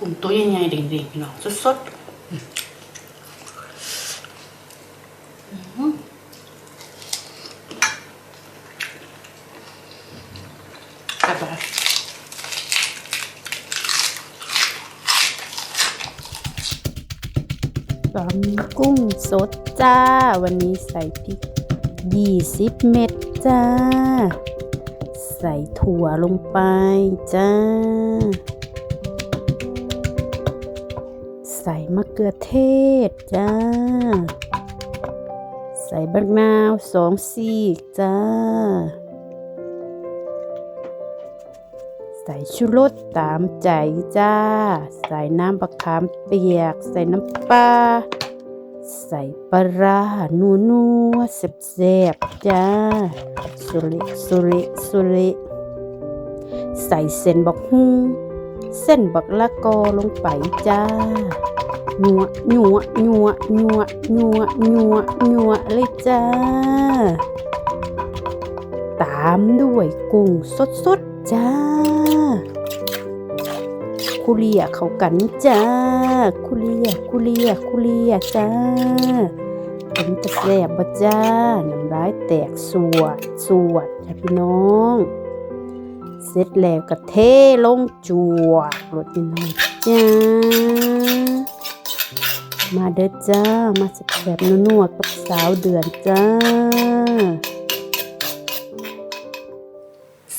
กุ้งตัวใหญ่ๆเด้งๆพี่น้องสดๆอืมอื้อแซ่บหลายตำกุ้งสดจ้า วันนี้ใส่พริก20เม็ดจ้า ใส่ถั่วลงไปจ้า ใส่มะเขือเทศจ้า ใส่บักนาวสองซีกจ้า ใส่ชูรสตามใจจ้า ใส่น้ำบักขามเปียก ใส่น้ำปลาใส่ปลาร้านัวนัวๆแซ่บๆจ้า สุริสุริสุริใส่เส้นบักฮุงเส้นบักละกอลงไปจ้า นัวหนัวหนัวหนัวหนัวหนัวหนัวเลยจ้า ตามด้วยกุ้งสดๆจ้า คุเรียเขากันจ้า คุเรียคุเรียคุเรียจ้าผมจะแซ่บบ่จ้า น้ำลายแตกสวดสวดจ้ะพี่น้อง เสร็จแล้วก็เทลงจวกรสพี่น้องจ้า มาเด้อจ้า มาแซ่บๆนัวๆกับสาวเดือนจ้า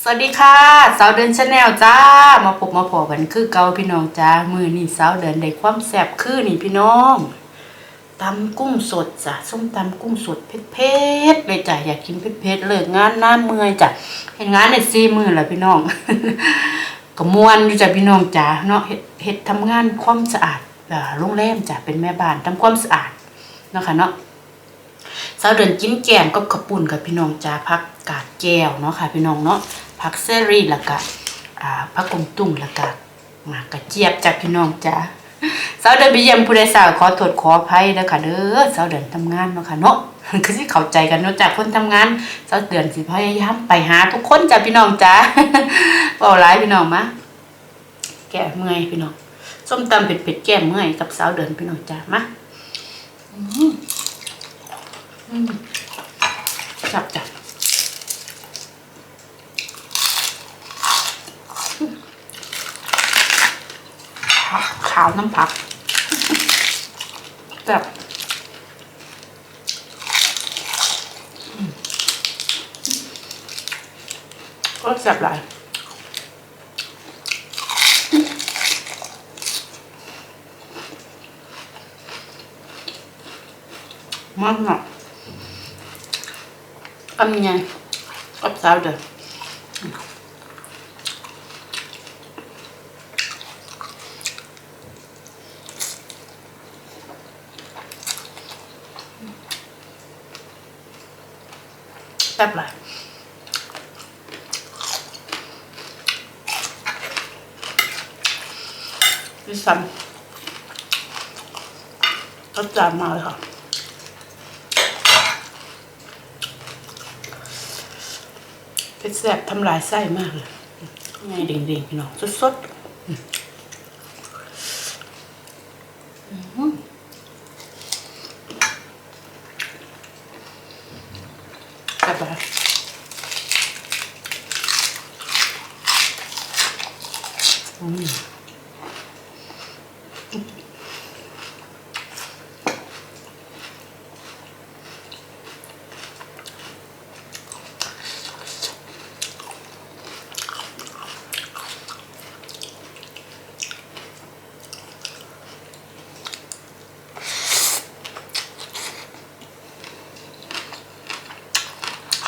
สวัสดีค่ะ สาวเดินชาแนลจ้า มาพบมาพอกันคือเก่าพี่น้องจ้า มือนี่สาวเดินได้ความแซ่บคือนี่พี่น้องตำกุ้งสดจ้ะส้มตำกุ้งสดเผ็ดๆเลยจ้ะอยากกินเผ็ดๆเลิกงานหน้าเมื่อยจ้ะเห็นงานในซีมือแหละพี่น้องก็มวนอยู่จ้ะพี่น้องจ้าเนาะเฮ็ดเฮ็ดทำงานความสะอาด โรงแรมจ้ะเป็นแม่บ้านทำความสะอาดเนาะค่ะเนาะสาวเดินกินแกมกับขาวปุ่นกับพี่น้องจ้าพักกาดแก้วเนาะค่ะพี่น้องเนาะพักเซรีแล้วก็พักกงตุ้งแล้วก็หมากระเจี๊ยบจากพี่น้องจ้าสาวเดินไปเยี่ยมผู้ใดสาวขอโทษขออภัยเด้อค่ะเด้อสาวเดินทำงานเนาะค่ะเนาะคือสิเข้าใจกันเนาะจากคนทำงานสาวเดือนสิพยายามไปหาทุกคนจ้าพี่น้องจ้าเว้าหลายพี่น้องมาแก้เมื่อยพี่น้อง ส้มตำเผ็ดๆแก้เมื่อยกับสาวเดินพี่น้องจ้ามาจับจับผักขาวน้ำผักจับอืมก็จับหลาย มากหนัก ăn nha ấp sao được đắp lại cái xanh có trà mời hả เป็นแสบทำลายไส้มากเลยไงเด้งๆพี่น้องสดๆอืมอื้อหือแซ่บปะอืม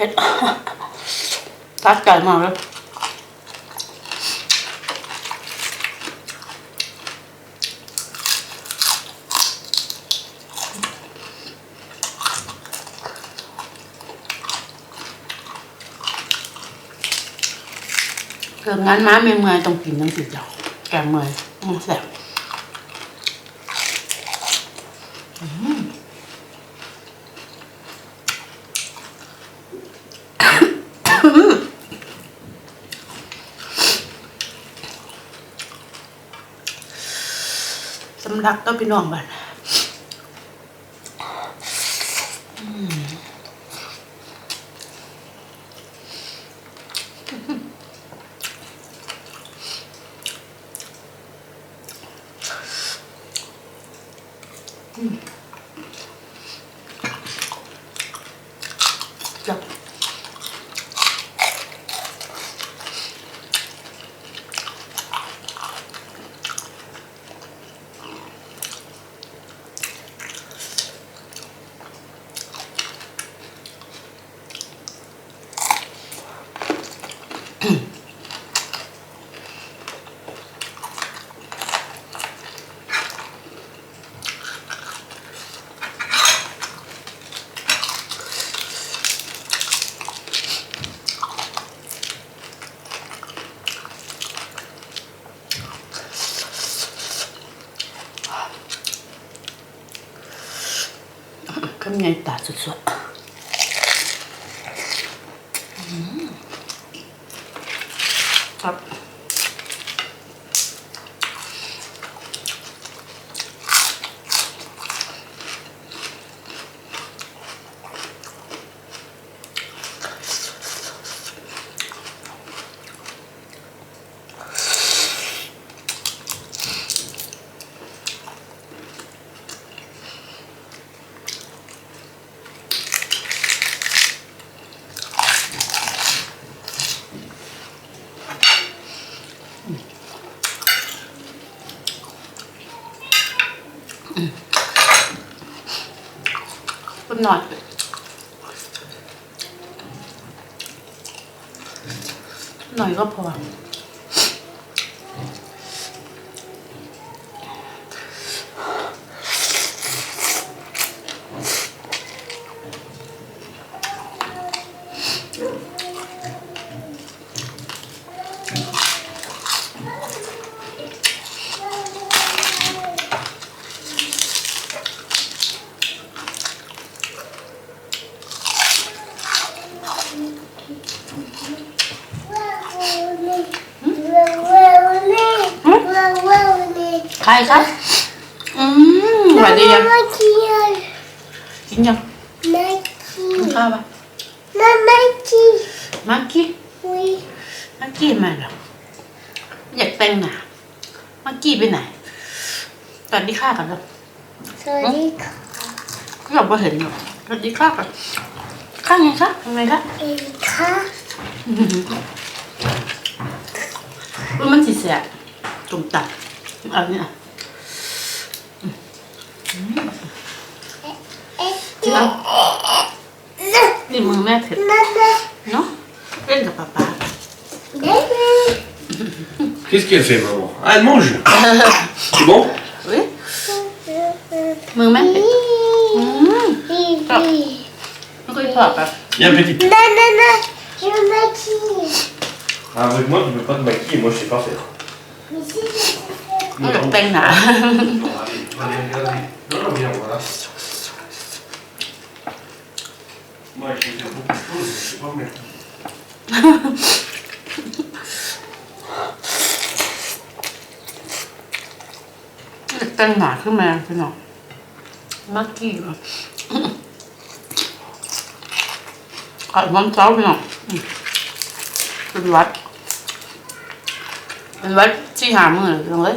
ผ็ดทัดใจมากเลยเกิดงานม้าเมื่อยต้องกินต้องติดดอกแกเมื่อยมันแสบำลักก็พี่น้องบ้าน ข้างในตาสดๆครับ คุณหน่อย หน่อยก็พอ ใค รครับ อืมสวัสดียัง Mamma Kia, กินยัง Nike, กินข้าวปะ Mamma Kia, มากี้ oui, มากี้มาเหรออยากแต่งหนามากี้ไปไหนตอนนี้ข้ากันแล้ว sorry, เราไม่เห็นหรอกตอนนี้ข้ากันข้างไงครับทำไงครับ Erika, ว่ามันสิแสบตุ่มตับเอาเนี่ย Erika, นี่มือแม่เผ็ด Nana, เนาะเล่นกับป๊าป๊า Baby, Qu'est-ce qu'elle fait, maman Ah, elle mange C'est bon เฮ้ยมือแม่เผ็ด Baby, มันก็พอแบบ Viens, petite. Nana, je maquille. Ah, avec moi, tu peux pas te maquiller, moi, je sais pas faire. Mais si je sais faire, มันอยากแต่ง หนา Allez, allez, allez. Non, non, viens, voilà. Moi, je sais faire beaucoup de choses, mais je sais pas faire. อยากแต่งหนาขึ้นมาพี่น้องมักกี้แบบขายมันเช้าพี่น้องอืมเป็นวัดเป็นวัดที่หามือเลย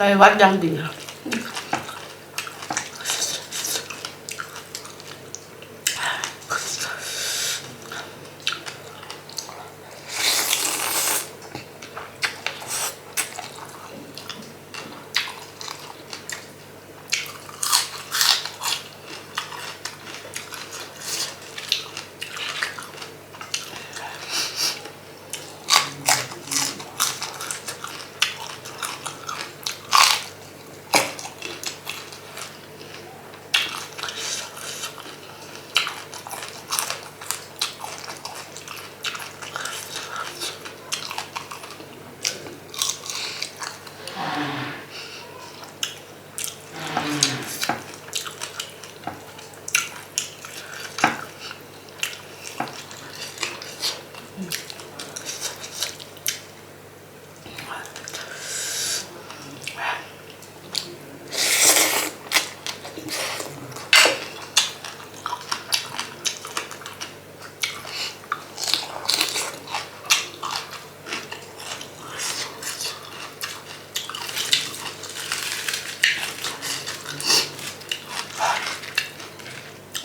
ดนัวครับ อืมสุดยอดเลยค่ะอืมบุหินโดนอะจมตำปรุงสด ไปวัดยังดี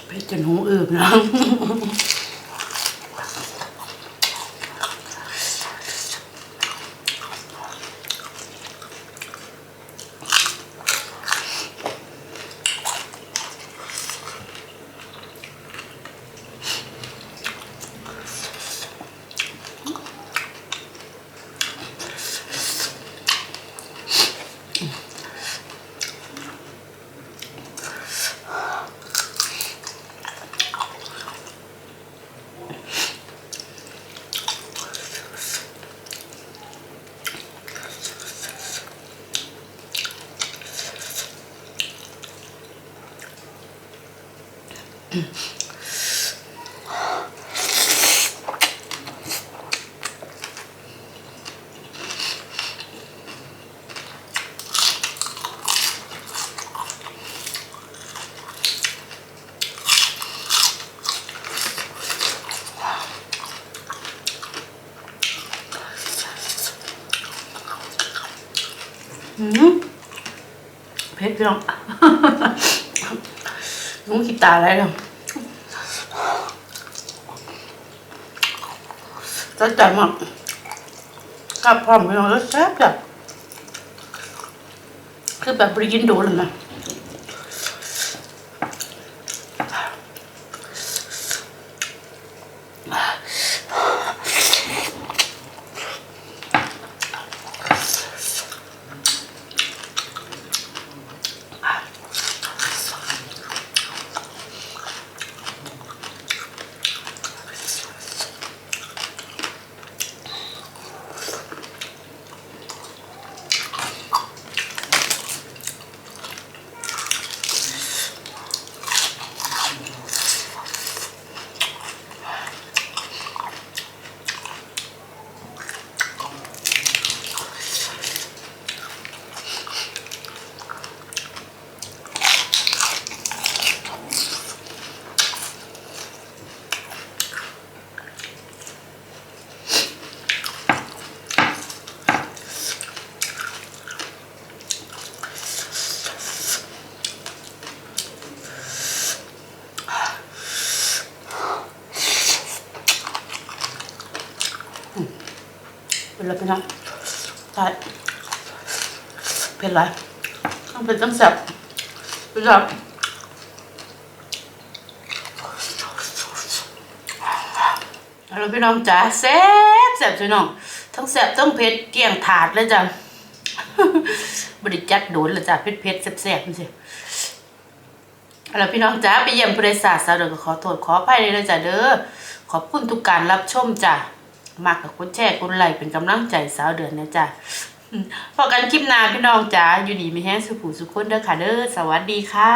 ไปจ น พี่น้องลุงคิดตาอะไรหรอจัดมากกับพร้อมพี่น้องแล้วแซ่บแบบคือแบบบริยินโดนเลยนะ พี่น้องใช่เป็นไรต้องเป็นต้องแซ่บพี่น้องเอาล่ะพี่น้องจ๋าแซ่บแซ่บพี่น้องทั้งแซ่บทั้งเผ็ดเกลี่ยงถาดเลยจ้ะบริจัดโดนเลยจ้ะเผ็ดเผ็ดๆแซ่บๆนี่สิเอาล่ะพี่น้องจ๋าไปเยี่ยมผู้โดยสารสาวเดินก็ขอโทษขออภัยเลยจ้ะเด้อขอบคุณทุกการรับชมจ้ะ มากกับกดแชร์กดไลค์เป็นกำลังใจสาวเดือนนะจ๊ะพอกันคลิปหน้าพี่น้องจ๋าอยู่ดีมีแห้งสุขุสุขคนเด้อค่ะเด้อสวัสดีค่ะ